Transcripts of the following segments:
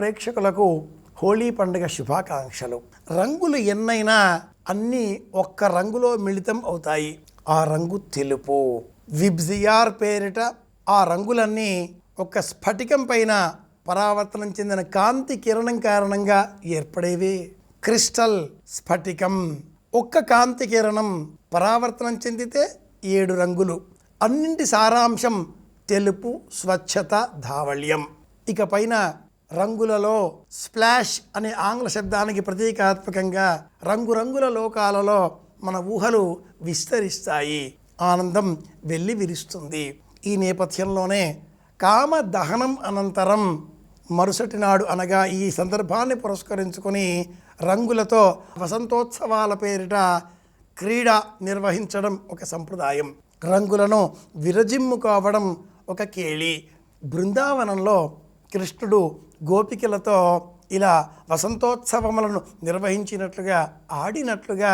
ప్రేక్షకులకు హోళీ పండుగ శుభాకాంక్షలు. రంగులు ఎన్నైనా అన్నీ ఒక్క రంగులో మిళితం అవుతాయి. ఆ రంగు తెలుపు. విబ్జియార్ పేరిట ఆ రంగులన్నీ ఒక స్ఫటికం పైన పరావర్తనం చెందిన కాంతి కిరణం కారణంగా ఏర్పడేవి. క్రిస్టల్ స్ఫటికం. ఒక్క కాంతి కిరణం పరావర్తనం చెందితే ఏడు రంగులు. అన్నింటి సారాంశం తెలుపు స్వచ్ఛత ధావళ్యం. ఇక పైన రంగులలో స్ప్లాష్ అనే ఆంగ్ల శబ్దానికి ప్రతీకాత్మకంగా రంగురంగుల లోకాలలో మన ఊహలు విస్తరిస్తాయి. ఆనందం వెళ్ళి విరుస్తుంది. ఈ నేపథ్యంలోనే కామ దహనం అనంతరం మరుసటి నాడు అనగా ఈ సందర్భాన్ని పురస్కరించుకొని రంగులతో వసంతోత్సవాల పేరిట క్రీడ నిర్వహించడం ఒక సంప్రదాయం. రంగులను విరజిమ్ము కావడం ఒక కేళి. బృందావనంలో కృష్ణుడు గోపికలతో ఇలా వసంతోత్సవములను నిర్వహించినట్లుగా ఆడినట్లుగా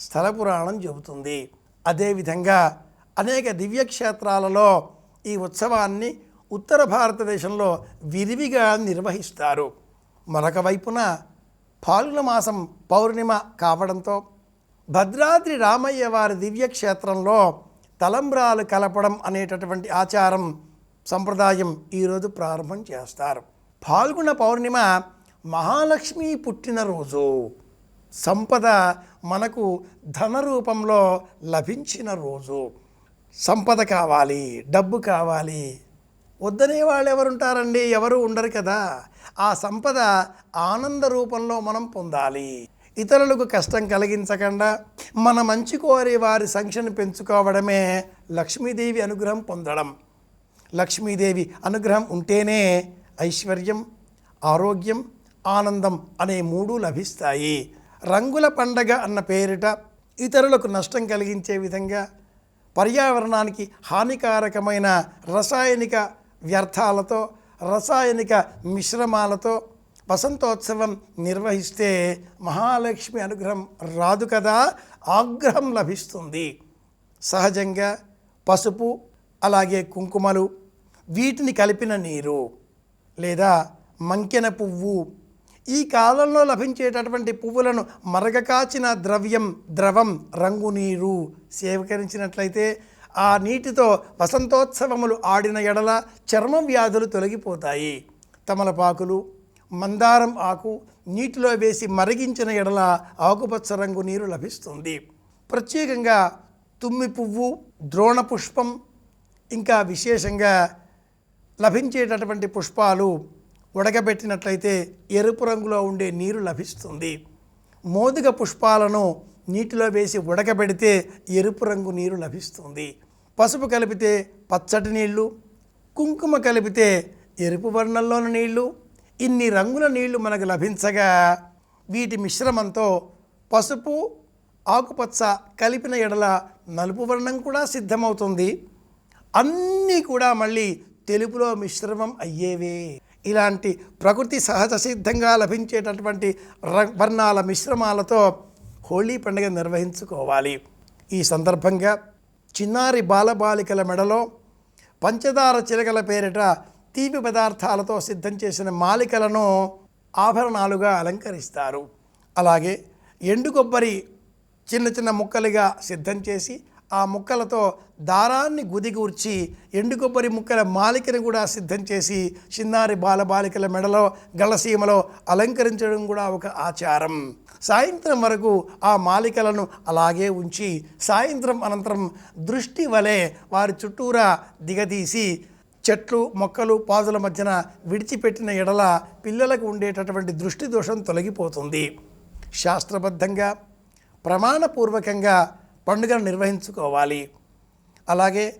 స్థల పురాణం చెబుతుంది. అదేవిధంగా అనేక దివ్యక్షేత్రాలలో ఈ ఉత్సవాన్ని ఉత్తర భారతదేశంలో విరివిగా నిర్వహిస్తారు. మరొక వైపున పాల్గొన మాసం పౌర్ణిమ కావడంతో భద్రాద్రి రామయ్య వారి దివ్యక్షేత్రంలో తలంబ్రాలు కలపడం అనేటటువంటి ఆచారం సంప్రదాయం ఈరోజు ప్రారంభం చేస్తారు. పాల్గొన పౌర్ణిమ మహాలక్ష్మి పుట్టినరోజు సంపద మనకు ధన రూపంలో లభించిన రోజు. సంపద కావాలి డబ్బు కావాలి. వద్దనే వాళ్ళు ఎవరు ఉంటారండి ఎవరు ఉండరు కదా. ఆ సంపద ఆనంద రూపంలో మనం పొందాలి. ఇతరులకు కష్టం కలిగించకుండా మన మంచి కోరి వారి సంఖ్యను పెంచుకోవడమే లక్ష్మీదేవి అనుగ్రహం పొందడం. లక్ష్మీదేవి అనుగ్రహం ఉంటేనే ఐశ్వర్యం ఆరోగ్యం ఆనందం అనే మూడు లభిస్తాయి. రంగుల పండగ అన్న పేరిట ఇతరులకు నష్టం కలిగించే విధంగా పర్యావరణానికి హానికారకమైన రసాయనిక వ్యర్థాలతో రసాయనిక మిశ్రమాలతో వసంతోత్సవం నిర్వహిస్తే మహాలక్ష్మి అనుగ్రహం రాదు కదా ఆగ్రహం లభిస్తుంది. సహజంగా పసుపు అలాగే కుంకుమలు వీటిని కలిపిన నీరు లేదా మంకెన పువ్వు. ఈ కాలంలో లభించేటటువంటి పువ్వులను మరగకాచిన ద్రవ్యం ద్రవం రంగు నీరు సేవకరించినట్లయితే ఆ నీటితో వసంతోత్సవములు ఆడిన ఎడల చర్మ వ్యాధులు తొలగిపోతాయి. తమలపాకులు మందారం ఆకు నీటిలో వేసి మరిగించిన ఎడల ఆకుపచ్చ రంగు నీరు లభిస్తుంది. ప్రత్యేకంగా తుమ్మి పువ్వు ద్రోణ పుష్పం ఇంకా విశేషంగా లభించేటటువంటి పుష్పాలు ఉడకబెట్టినట్లయితే ఎరుపు రంగులో ఉండే నీరు లభిస్తుంది. మోదుగ పుష్పాలను నీటిలో వేసి ఉడకబెడితే ఎరుపు రంగు నీరు లభిస్తుంది. పసుపు కలిపితే పచ్చటి నీళ్ళు కుంకుమ కలిపితే ఎరుపు వర్ణంలోని నీళ్ళు ఇన్ని రంగుల నీళ్ళు మనకు లభించగా వీటి మిశ్రమంతో పసుపు ఆకుపచ్చ కలిపిన ఎడల నలుపు వర్ణం కూడా సిద్ధమవుతుంది. అన్నీ కూడా మళ్ళీ తెలుపులో మిశ్రమం అయ్యేవే. ఇలాంటి ప్రకృతి సహజ సిద్ధంగా లభించేటటువంటి వర్ణాల మిశ్రమాలతో హోళీ పండుగ నిర్వహించుకోవాలి. ఈ సందర్భంగా చిన్నారి బాలబాలికల మెడలో పంచదార చిలకల పేరిట తీపి పదార్థాలతో సిద్ధం చేసిన మాలికలను ఆభరణాలుగా అలంకరిస్తారు. అలాగే ఎండు కొబ్బరి చిన్న చిన్న ముక్కలుగా సిద్ధం చేసి ఆ ముక్కలతో దారాన్ని గుదిగూర్చి ఎండు కొబ్బరి ముక్కల మాలికను కూడా సిద్ధం చేసి చిన్నారి బాలబాలికల మెడలో గళసీమలో అలంకరించడం కూడా ఒక ఆచారం. సాయంత్రం వరకు ఆ మాలికలను అలాగే ఉంచి సాయంత్రం అనంతరం దృష్టి వలె వారి చుట్టూరా దిగదీసి చెట్లు మొక్కలు పాదుల మధ్యన విడిచిపెట్టిన ఎడల పిల్లలకు ఉండేటటువంటి దృష్టి దోషం తొలగిపోతుంది. శాస్త్రబద్ధంగా ప్రమాణపూర్వకంగా పండుగను నిర్వహించుకోవాలి. అలాగే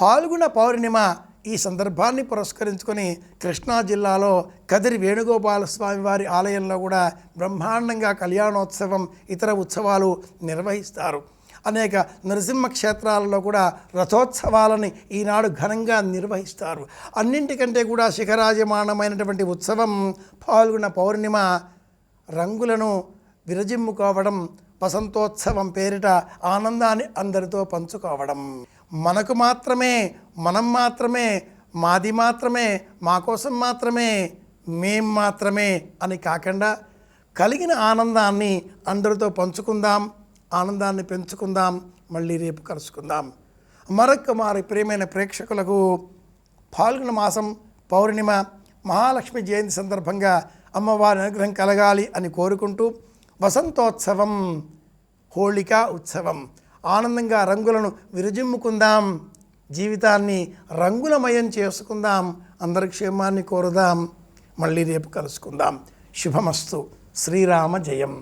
పాల్గొన పౌర్ణిమ ఈ సందర్భాన్ని పురస్కరించుకొని కృష్ణా జిల్లాలో కదిరి వేణుగోపాల స్వామి వారి ఆలయంలో కూడా బ్రహ్మాండంగా కళ్యాణోత్సవం ఇతర ఉత్సవాలు నిర్వహిస్తారు. అనేక నరసింహ క్షేత్రాలలో కూడా రథోత్సవాలని ఈనాడు ఘనంగా నిర్వహిస్తారు. అన్నింటికంటే కూడా శిఖరాజమానమైనటువంటి ఉత్సవం పాల్గొన పౌర్ణిమ రంగులను విరజిమ్ముకోవడం వసంతోత్సవం పేరిట ఆనందాన్ని అందరితో పంచుకోవడం. మనకు మాత్రమే మనం మాత్రమే మాది మాత్రమే మా కోసం మాత్రమే మేం మాత్రమే అని కాకుండా కలిగిన ఆనందాన్ని అందరితో పంచుకుందాం ఆనందాన్ని పెంచుకుందాం మళ్ళీ రేపు కలుసుకుందాం. మరొక్క మారి ప్రియమైన ప్రేక్షకులకు పాల్గొన మాసం పౌర్ణిమ మహాలక్ష్మి జయంతి సందర్భంగా అమ్మవారి అనుగ్రహం కలగాలి అని కోరుకుంటూ వసంతోత్సవం హోళికా ఉత్సవం. ఆనందంగా రంగులను విరజిమ్ముకుందాం. జీవితాన్ని రంగులమయం చేసుకుందాం. అందరి క్షేమాన్ని కోరుదాం. మళ్ళీ రేపు కలుసుకుందాం. శుభమస్తు. శ్రీరామ జయం.